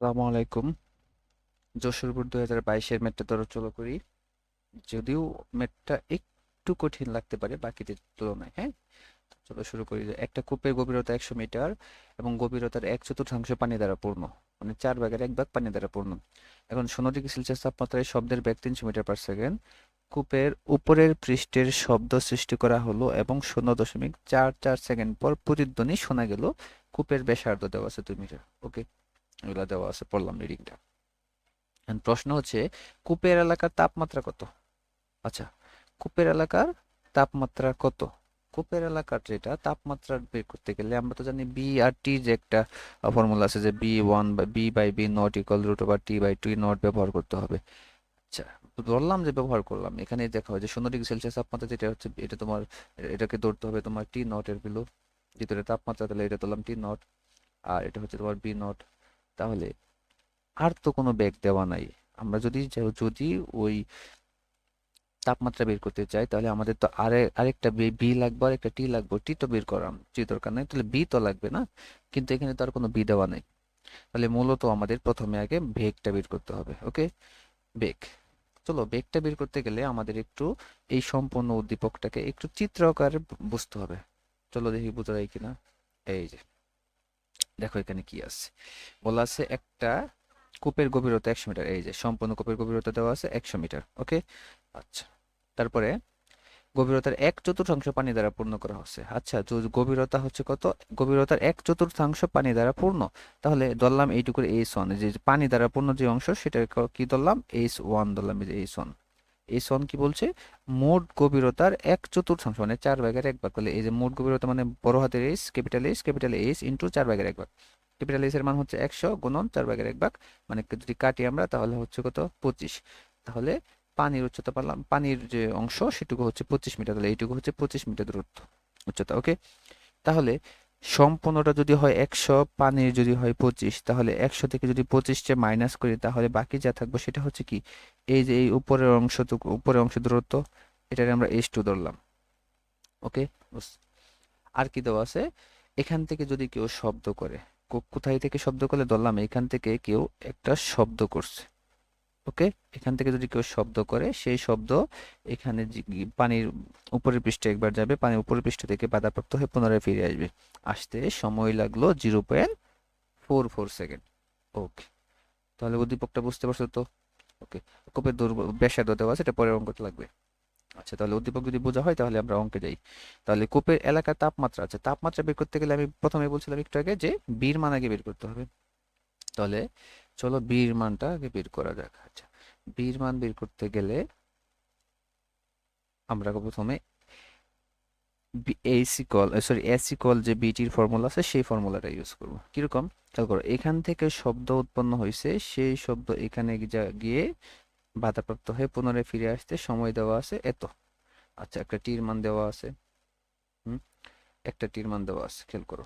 আসসালামু আলাইকুম। যশোরপুর দুই হাজার বাইশের ম্যাথটা ধরো চলো করি। যদিও ম্যাথটা একটু কঠিন লাগতে পারে বাকিদের তুলনায় হ্যাঁ? চলো শুরু করি। একটা কূপের গভীরতা একশো মিটার এবং গভীরতার এক চতুর্থাংশ পানি দ্বারা পূর্ণ মানে চার ভাগের এক ভাগ পানি দ্বারা পূর্ণ। এখন শূন্য ডিগ্রি সেলসিয়াস তাপমাত্রায় শব্দের বেগ তিনশো মিটার পার সেকেন্ড। কূপের উপরের পৃষ্ঠের শব্দ সৃষ্টি করা হলো এবং শূন্য দশমিক চার চার সেকেন্ড পর প্রতিধ্বনি শোনা গেল। কূপের ব্যাসার্ধ দেওয়া আছে দুই মিটার, ওকে? এগুলো দেওয়া আছে পড়লাম রিডিংটা প্রশ্ন হচ্ছে, কূপের এলাকার তাপমাত্রা কত? আচ্ছা কূপের এলাকার তাপমাত্রা কত? কূপের এলাকার যেটা তাপমাত্রা বের করতে গেলে আমরা তো জানি বি আর টি যে একটা ফর্মুলা আছে যে বি ওয়ান বা B by B naught equal root over T by two naught ব্যবহার করতে হবে। আচ্ছা বললাম যে ব্যবহার করলাম, এখানে দেখা হয় যে শূন্য ডিগ্রি সেলসিয়াস তাপমাত্রা যেটা হচ্ছে, এটা তোমার, এটাকে ধরতে হবে তোমার টি নট এর বিলো ভিতরে তাপমাত্রা তাহলে এটা ধরলাম টি নট আর এটা হচ্ছে তোমার বি নট তাহলে আর তো কোনো ব্যাগ দেওয়া নাই। আমরা যদি যদি ওই তাপমাত্রা বের করতে চাই, তাহলে আমাদের তো আরে, আরেকটা বি লাগবে আর একটা টি লাগবে টি তো বের করার টি দরকার নাই, তাহলে বি তো লাগবে না। কিন্তু এখানে তো আর কোনো বি দেওয়া নেই। তাহলে মূলত আমাদের প্রথমে আগে বেগটা বের করতে হবে ওকে বেগ চলো বেগটা বের করতে গেলে আমাদের একটু এই সম্পূর্ণ উদ্দীপকটাকে একটু চিত্র আকারে বুঝতে হবে। চলো দেখি বোঝা যায় কিনা। এই যে। দেখো এখানে কি আছে। বলা আছে একটা কূপের গভীরতা একশো মিটার। এই যে, সম্পূর্ণ কূপের গভীরতা দেওয়া আছে একশো মিটার, ওকে? আচ্ছা তারপরে গভীরতার এক চতুর্থাংশ পানি দ্বারা পূর্ণ করা হচ্ছে। আচ্ছা গভীরতা হচ্ছে কত? গভীরতার এক চতুর্থাংশ পানি দ্বারা পূর্ণ। তাহলে ধরলাম এইটুকুর এইচ ওয়ান যে পানি দ্বারা পূর্ণ যে অংশ সেটা কি ধরলাম? এইচ ওয়ান ধরলাম এইচ ওয়ান এইচ ওয়ান কি বলছে? মোট গভীরতার এক চতুর্থাংশ মানে চার ভাগের এক ভাগ। তাহলে এই যে মোট গভীরতা মানে বড় হাতের H capital H capital H into চার ভাগের এক ভাগ। ক্যাপিটাল এইচ এর মান হচ্ছে একশো গুণন চার ভাগের এক ভাগ। মানে যদি কাটি আমরা, তাহলে হচ্ছে কত? পঁচিশ। তাহলে পানির উচ্চতা পারলাম, পানির যে অংশ, সেটুকু হচ্ছে পঁচিশ মিটার। তাহলে এইটুকু হচ্ছে পঁচিশ মিটার দূরত্ব উচ্চতা ওকে তাহলে সম্পূর্ণটা যদি হয় একশো, পানির যদি হয় পঁচিশ, তাহলে একশো থেকে যদি পঁচিশটা মাইনাস করি, তাহলে বাকি যা থাকবে সেটা হচ্ছে কি? এই যে এই উপরের অংশটুকু, উপরের অংশ দূরত্ব, এটাকে আমরা এইচ টু ধরলাম। ওকে আর কি দেওয়া আছে? এখান থেকে যদি কেউ শব্দ করে কোথায় থেকে শব্দ করলে ধরলাম, এখান থেকে কেউ একটা শব্দ করছে। ওকে? এখান থেকে যদি কেউ শব্দ করে, সেই শব্দ এখানে পানির উপরের পৃষ্ঠে একবার যাবে, পানির উপরের পৃষ্ঠ থেকে বাধাপ্রাপ্ত হয়ে পুনরায় ফিরে আসবে। আসতে সময় লাগল zero point four four second. Okay. তাহলে উদ্দীপকটা বুঝতে পারছ তো? ওকে। কোপের দূর ব্যাসার্ধ দেওয়া আছে, এটা পরের অঙ্কতে লাগবে। আচ্ছা তাহলে উদ্দীপক যদি বোঝা হয়, তাহলে আমরা অঙ্কে যাই। তাহলে কোপের এলাকার তাপমাত্রা আছে তাপমাত্রা বের করতে গেলে আমি প্রথমে বলছিলাম একটু আগে যে বীর মান আগে বের করতে হবে। তাহলে চলো বীর মানটা আগে বের করা যাক। আচ্ছা বীর মান বের করতে গেলে আমরা প্রথমে H equal sorry S equal যে বিটির ফর্মুলা আছে, সেই ফর্মুলাটা ইউজ করব। কীরকম? খেয়াল করো, এখান থেকে শব্দ উৎপন্ন হয়েছে সেই শব্দ এখানে গিয়ে বাধাপ্রাপ্ত হয়ে পুনরায় ফিরে আসতে সময় দেওয়া আছে, এত। আচ্ছা একটা টির মান দেওয়া আছে, হুম? একটা টির মান দেওয়া আছে, খেয়াল করো।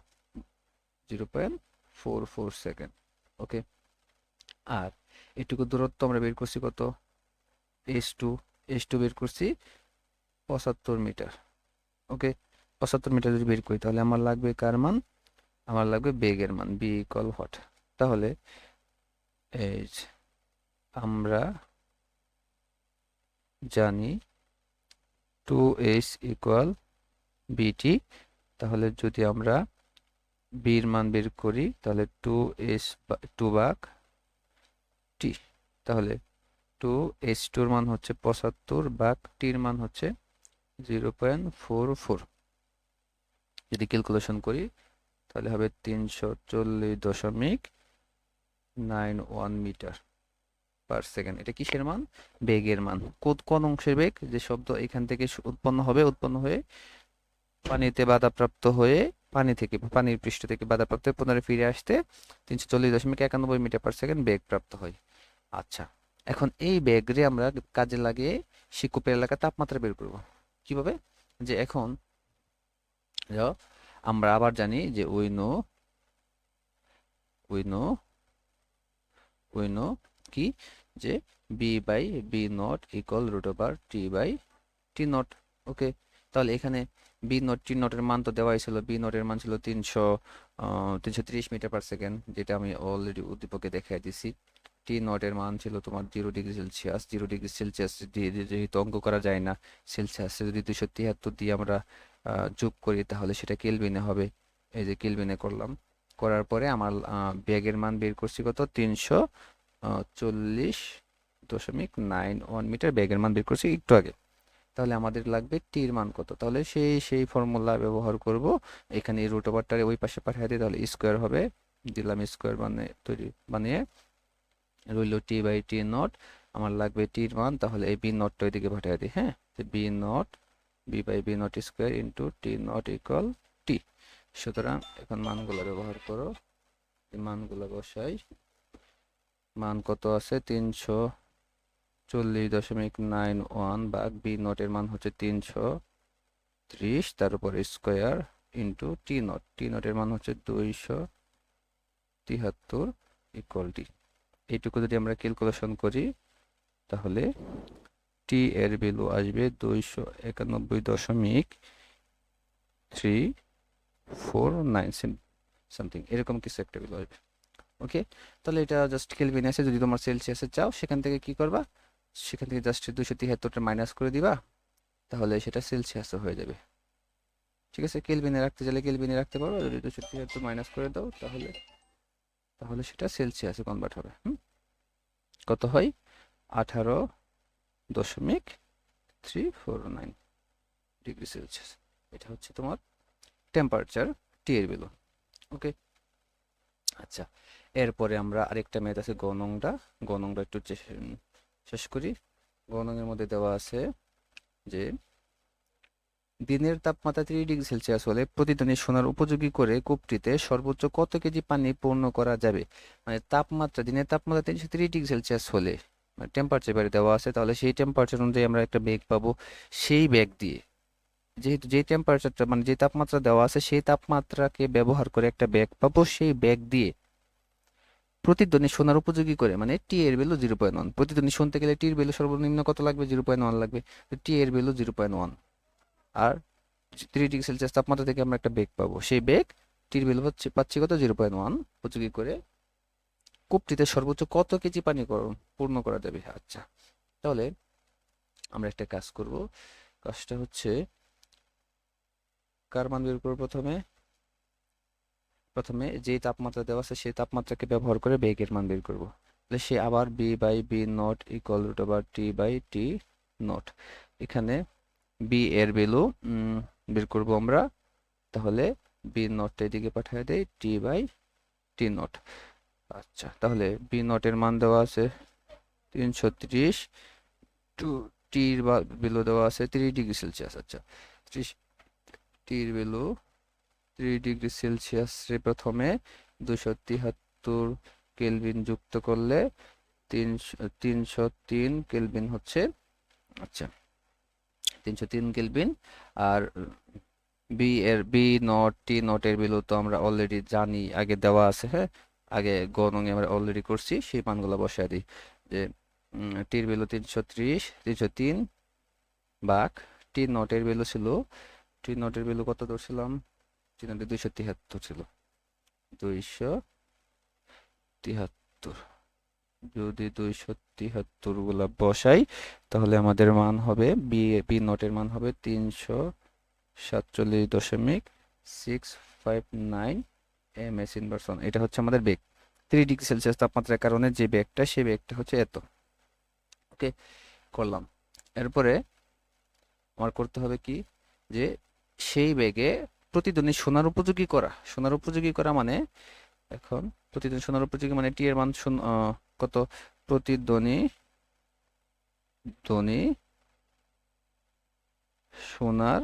Zero point four four second okay আর এটুকু দূরত্ব আমরা বের করছি কত? এস টু এস টু বের করছি পঁচাত্তর মিটার। ওকে পঁচাত্তর মিটার যদি বের করি, তাহলে আমার লাগবে কার মান? আমার লাগবে বেগের মান বি ইকুয়াল হট তাহলে এই আমরা জানি টু এস ইকুয়াল বিটি তাহলে যদি আমরা বির মান বের করি, তাহলে টু এস টু বাক টি। তাহলে টু এস টুর মান হচ্ছে পঁচাত্তর, বাক টির মান হচ্ছে জিরো পয়েন্ট ফোর ফোর যদি ক্যালকুলেশন করি, তাহলে হবে তিনশো চল্লিশ দশমিক nine one metre per second এটা কিসের মান? বেগের মান। কোন অংশের বেগ? যে শব্দ এখান থেকে উৎপন্ন হবে, উৎপন্ন হয়ে পানিতে বাধাপ্রাপ্ত হয়ে পানি থেকে, পানির পৃষ্ঠ থেকে বাধাপ্রাপ্ত হয়ে পুনরায় ফিরে আসতে তিনশো চল্লিশ দশমিক একানব্বই মিটার পার সেকেন্ড বেগ প্রাপ্ত হয়। আচ্ছা এখন এই বেগরে আমরা কাজে লাগিয়ে শিকুপের এলাকা তাপমাত্রা বের করব। কীভাবে? যে এখন আমরা আবার জানি যে we know we know we know কি? যে B by B naught equal root over T by T naught. Okay, তাহলে এখানে বি নোট টি নটের মান তো দেওয়াই ছিল বি নোটের মান ছিল তিনশো তিনশো তিরিশ মিটার পার সেকেন্ড যেটা আমি অলরেডি উদ্দীপকে দেখাই দিছি। টি নটের মান ছিল তোমার zero degree Celsius, zero degree Celsius যেহেতু অঙ্ক করা যায় না, সেলসিয়াসে যদি দুশো তিয়াত্তর দিয়ে আমরা যোগ করি তাহলে সেটা কেলভিনে হবে। এই যে কেলভিনে করলাম, করার পরে আমার ব্যাগের মান বের করছি কত? তিনশো চল্লিশ দশমিক নাইন ওয়ান মিটার ব্যাগের মান বের করছি একটু আগে। তাহলে আমাদের লাগবে টির মান কত? তাহলে সেই সেই ফর্মুলা ব্যবহার করব। এখানে রুট ওভারটারে ওই পাশে পাঠিয়ে দিই, তাহলে স্কোয়ার হবে। দিলাম স্কোয়ার মানে তৈরি, বানিয়ে রইল টি বাই টি নট আমার লাগবে টির মান, তাহলে এই বি নটটা ওইদিকে পাঠিয়ে দিই হ্যাঁ? B naught B by B naught square into T naught equal T সুতরাং এখন মানগুলো ব্যবহার করো। মানগুলো বসাই। মান কত আছে? তিনশো চল্লিশ দশমিক নাইন ওয়ান ভাগ বি নটের মান হচ্ছে তিনশো ত্রিশ তার উপর square into T naught T নটের মান হচ্ছে দুইশো তিহাত্তর ইকুয়াল টি এইটুকু যদি আমরা ক্যালকুলেশন করি, তাহলে টি এর ভ্যালু আসবে দুইশো একানব্বই দশমিক থ্রি ফোর নাইন সামথিং এরকম কিছু একটা ভ্যালু আসবে। ওকে তাহলে এটা জাস্ট কেলভিন আছে। যদি তোমার সেলসিয়াসে চাও, সেখান থেকে কি করবা? সেখান থেকে জাস্ট দুশো তিয়াত্তরটা মাইনাস করে দিবা, তাহলে সেটা সেলসিয়াসে হয়ে যাবে। ঠিক আছে? কেলভিনে রাখতে চাইলে কেলভিনে রাখতে পারো যদি দুশো তিয়াত্তর মাইনাস করে দাও, তাহলে তাহলে সেটা সেলসিয়াসে কনভার্ট হবে, হুম? কত হয়? আঠারো দশমিক three four nine degree Celsius এটা হচ্ছে তোমার টেম্পারেচার টি এর ওকে আচ্ছা এরপরে আমরা আরেকটা ম্যাথ আছে গণংটা। গনংটা একটু শেষ করি। গণনের মধ্যে দেওয়া আছে যে, দিনের তাপমাত্রা ত্রিশ ডিগ্রি সেলসিয়াস হলে প্রতিদিনই সোনার উপযোগী করে কূপটিতে সর্বোচ্চ কত কেজি পানি পূর্ণ করা যাবে? মানে তাপমাত্রা, দিনের তাপমাত্রা তিনশো ত্রিশ ডিগ্রি সেলসিয়াস হলে মানে টেম্পারেচার বাইরে দেওয়া আছে, তাহলে সেই টেম্পারেচার অনুযায়ী আমরা একটা বেগ পাবো সেই ব্যাগ দিয়ে। যেহেতু যে টেম্পারেচারটা মানে যে তাপমাত্রা দেওয়া আছে সেই তাপমাত্রাকে ব্যবহার করে একটা ব্যাগ পাবো সেই ব্যাগ দিয়ে। প্রতিধ্বনি শোনার উপযোগী করে মানে টি এর ভ্যালু জিরো পয়েন্ট ওয়ান প্রতিধ্বনি শুনতে গেলে টির ভ্যালু সর্বনিম্ন কত লাগবে? জিরো পয়েন্ট ওয়ান লাগবে। টি এর ভ্যালু জিরো পয়েন্ট ওয়ান আর থ্রি ডিগ্রি সেলসিয়াস তাপমাত্রা থেকে আমরা একটা বেগ পাবো। সেই বেগ টির ভ্যালু হচ্ছে, পাচ্ছি কত? জিরো পয়েন্ট ওয়ান উপযোগী করে কূপটিতে সর্বোচ্চ কত কেজি পানি পূর্ণ করা যাবে? আচ্ছা তাহলে আমরা একটা কাজ করব। কাজটা হচ্ছে কার মান বের করব প্রথমে? প্রথমে যে তাপমাত্রা দেওয়া আছে সেই তাপমাত্রাকে ব্যবহার করে বেগের মান বের করব। তাহলে সে আবার B by B naught equal root over T by T naught এখানে বি এর ভ্যালু বের করব আমরা। তাহলে বি নটটা এদিকে পাঠিয়ে দেই টি বাই টি নট আচ্ছা তাহলে বি নটের মান দেওয়া আছে তিনশো ত্রিশ। টু টির ভ্যালু দেওয়া আছে ত্রিশ ডিগ্রি সেলসিয়াস। আচ্ছা ত্রিশ টির ভ্যালু থ্রি ডিগ্রি সেলসিয়াসে প্রথমে দুশো তিহাত্তর কেলভিন যুক্ত করলে তিনশো তিনশো তিন কেলভিন হচ্ছে আচ্ছা তিনশো তিন কেলভিন। আর বি এর, বি নট, টি নটের ভ্যালু তো আমরা অলরেডি জানি, আগে দেওয়া আছে হ্যাঁ? আগে গণঙে আমরা অলরেডি করছি, সেই মানগুলো বসায় দিই। যে টির ভ্যালু তিনশো ত্রিশ, তিনশো তিন বাক, টি নটের ভ্যালু ছিল, টি নটের ভ্যালু কত ধরছিলাম? টি দুইশো তিহাত্তর ছিল। দুইশো তিহাত্তর যদি দুইশো তিহাত্তরগুলা বসাই, তাহলে আমাদের মান হবে বি বি নটের মান হবে তিনশো সাতচল্লিশ দশমিক six five nine M S inversion এটা হচ্ছে আমাদের বেগ। থ্রি ডিগ্রি সেলসিয়াস তাপমাত্রার কারণে যে বেগটা, সেই বেগটা হচ্ছে এত। ওকে করলাম। এরপরে আমার করতে হবে কি? যে সেই বেগে প্রতিধ্বনি সোনার উপযোগী করা। সোনার উপযোগী করা মানে এখন প্রতিধ্বনি সোনার উপযোগী মানে টি এর মান কত? প্রতিধ্বনি, ধ্বনি সোনার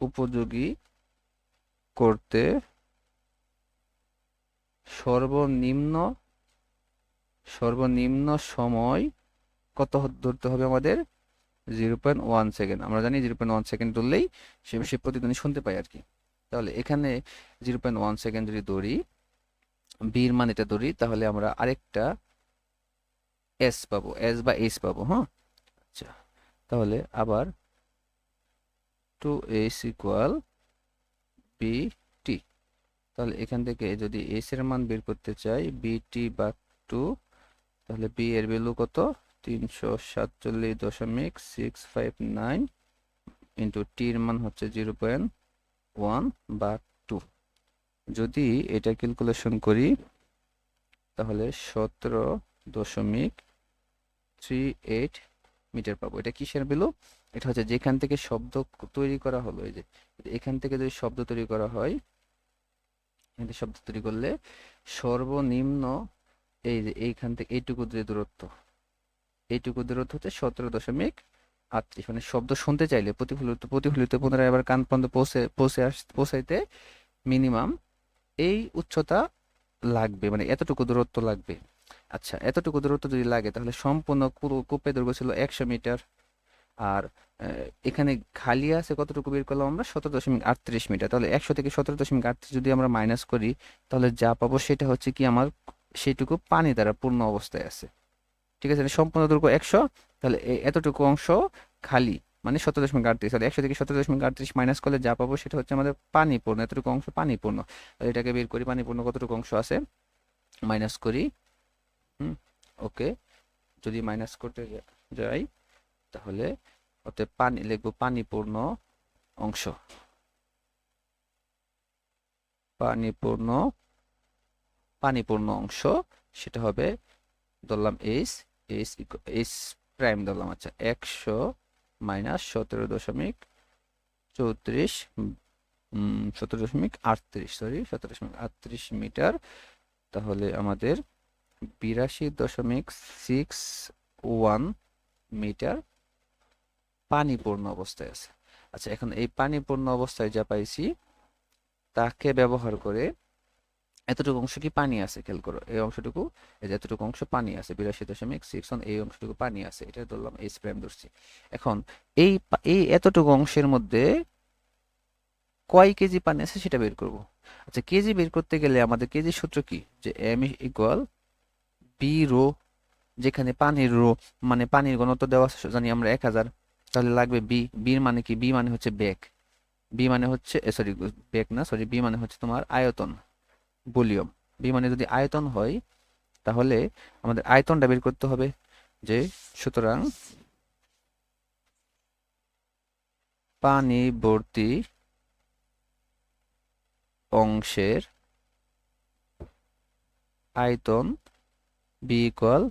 উপযোগী করতে সর্বনিম্ন সর্বনিম্ন সময় কত ধরতে হবে আমাদের? Zero point one second. আমরা জানি জিরো পয়েন্ট ওয়ান সেকেন্ড ধরলেই সে সে প্রতিধ্বনি শুনতে পাই আর কি। তাহলে এখানে জিরো পয়েন্ট ওয়ান সেকেন্ড যদি ধরি বির মান এটা ধরি, তাহলে আমরা আরেকটা এস পাবো। এস বা এস পাবো হ্যাঁ? আচ্ছা তাহলে আবার two S equal B T তাহলে এখান থেকে যদি এইচ এর মান বের করতে চাই বি টি বা টু তাহলে বি এর ভ্যালু কত? তিনশো সাতচল্লিশ দশমিক সিক্স ফাইভ নাইন ইন্টু টির মান হচ্ছে জিরো পয়েন্ট ওয়ান বা টু যদি এটা ক্যালকুলেশন করি, তাহলে সতেরো দশমিক থ্রি এইট মিটার পাবো। এটা কিসের ভ্যালু? এটা হচ্ছে যেখান থেকে শব্দ তৈরি করা হলো, এই যে এখান থেকে যদি শব্দ তৈরি করা হয়, এখান শব্দ তৈরি করলে সর্বনিম্ন এই যে এইখান থেকে এইটুকু যে দূরত্ব এইটুকু দূরত্ব হচ্ছে সতেরো দশমিক আটত্রিশ। মানে শব্দ শুনতে চাইলে প্রতিফলিত প্রতিফলিত পুনরায় আবার কান পর্যন্ত পৌঁছে পৌঁছে আস, পৌঁছাইতে মিনিমাম এই উচ্চতা লাগবে মানে এতটুকু দূরত্ব লাগবে। আচ্ছা এতটুকু দূরত্ব যদি লাগে, তাহলে সম্পূর্ণ কূ- কূপের দৈর্ঘ্য ছিল একশো মিটার। আর এখানে খালি আছে কতটুকু বের করলাম আমরা? সতেরো দশমিক আটত্রিশ মিটার। তাহলে একশো থেকে সতেরো দশমিক আটত্রিশ যদি আমরা মাইনাস করি, তাহলে যা পাবো সেটা হচ্ছে কি, আমার সেইটুকু পানি দ্বারা পূর্ণ অবস্থায় আছে। ঠিক আছে? সম্পূর্ণ দৈর্ঘ্য একশো, তাহলে এতটুকু অংশ খালি। মানে সতেরো দশমিক আটত্রিশ। তাহলে একশো থেকে সতেরো দশমিক আটত্রিশ মাইনাস করলে যা পাবো সেটা হচ্ছে আমাদের পানি পূর্ণ এতটুকু অংশ পানি পূর্ণ তাহলে এটাকে বের করি পানি পূর্ণ কতটুকু অংশ আছে? মাইনাস করি। হুম, ওকে। যদি মাইনাস করতে যাই, তাহলে অতএব পানি, লিখব পানিপূর্ণ অংশ। পানিপূর্ণ পানিপূর্ণ অংশ, সেটা হবে ধরলাম এইচ এইচ এইচ প্রাইম ধরলাম আচ্ছা একশো মাইনাস সতেরো দশমিক চৌত্রিশ সতেরো দশমিক আটত্রিশ সরি সতেরো দশমিক আটত্রিশ মিটার। তাহলে আমাদের বিরাশি দশমিক সিক্স ওয়ান মিটার পানিপূর্ণ অবস্থায় আছে। আচ্ছা এখন এই পানিপূর্ণ অবস্থায় যা পাইছি, তাকে ব্যবহার করে এতটুকু অংশ কি পানি আছে? খেয়াল করো, এই অংশটুকু, এই যে এতটুকু অংশ পানি আছে বিরাশি দশমিক সিক্স এই অংশটুকু পানি আছে, এটা ধরলাম এইচ প্রাইম ধরছি। এখন এই এই এতটুকু অংশের মধ্যে কয় কেজি পানি আছে সেটা বের করব। আচ্ছা কেজি বের করতে গেলে আমাদের কেজি সূত্র কি? যে এম ইকুয়াল বি রো যেখানে পানির রো মানে পানির ঘনত্ব দেওয়া আছে, জানি আমরা এক হাজার, তাহলে লাগবে বি বির মানে কি? বি মানে হচ্ছে বেগ বি মানে হচ্ছে সরি বেগ না সরি বি মানে হচ্ছে তোমার আয়তন। ভলিউম বি মানে যদি আয়তন হয়, তাহলে আমাদের আয়তনটা বের করতে হবে যে সুতরাং পানি অংশের আয়তন B equal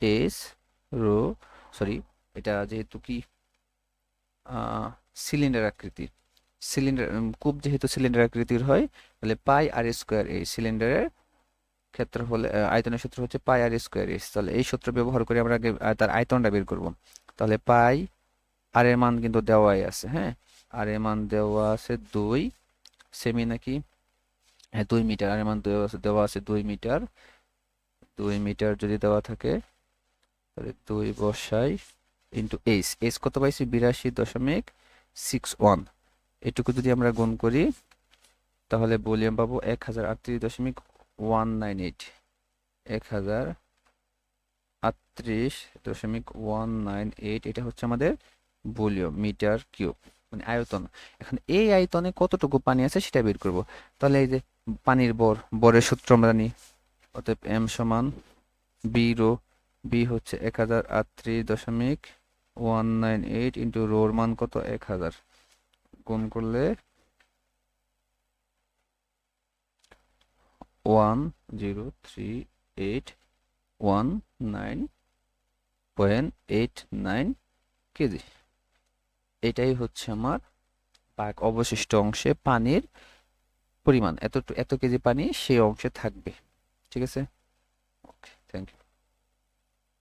S rho sorry এটা যেহেতু কি? সিলিন্ডার আকৃতির। সিলিন্ডার কূপ যেহেতু সিলিন্ডার আকৃতির হয় তাহলে পাই, আর স্কোয়ার এই সিলিন্ডারের ক্ষেত্র হলে আয়তনের সূত্র হচ্ছে পাই আর স্কোয়ার এস। তাহলে এই সূত্র ব্যবহার করে আমরা আগে তার আয়তনটা বের করব। তাহলে পাই আর এর মান কিন্তু দেওয়াই আছে হ্যাঁ? আর এর মান দেওয়া আছে দুই সেমি নাকি? হ্যাঁ দুই মিটার। আর এর মান দেওয়া আছে দেওয়া আছে দুই মিটার। দুই মিটার যদি দেওয়া থাকে, তাহলে দুই বসাই ইন্টু এইচ এইচ কত পাইছি? বিরাশি দশমিক সিক্স ওয়ান এটুকু যদি আমরা গুণ করি তাহলে ভলিউম পাবো এক হাজার আটত্রিশ দশমিক ওয়ান নাইন এইট। এক হাজার আটত্রিশ দশমিক ওয়ান নাইন এইট, এটা হচ্ছে আমাদের ভলিউম, মিটার, কিউব মানে আয়তন। এখন এই আয়তনে কতটুকু পানি আছে সেটা বের করব। তাহলে এই যে পানির বর, বরের সূত্র আমরা নিই অতএব এম সমান বি রো, বি হচ্ছে এক হাজার আটত্রিশ দশমিক ওয়ান নাইন এইট ইন্টু রোর মান কত? এক হাজার। গুণ করলে one zero three eight one nine point eight nine kg. এটাই হচ্ছে আমার পাক অবশিষ্ট অংশে পানির পরিমাণ। এত এত কেজি পানি সেই অংশে থাকবে। ঠিক আছে? Okay thank you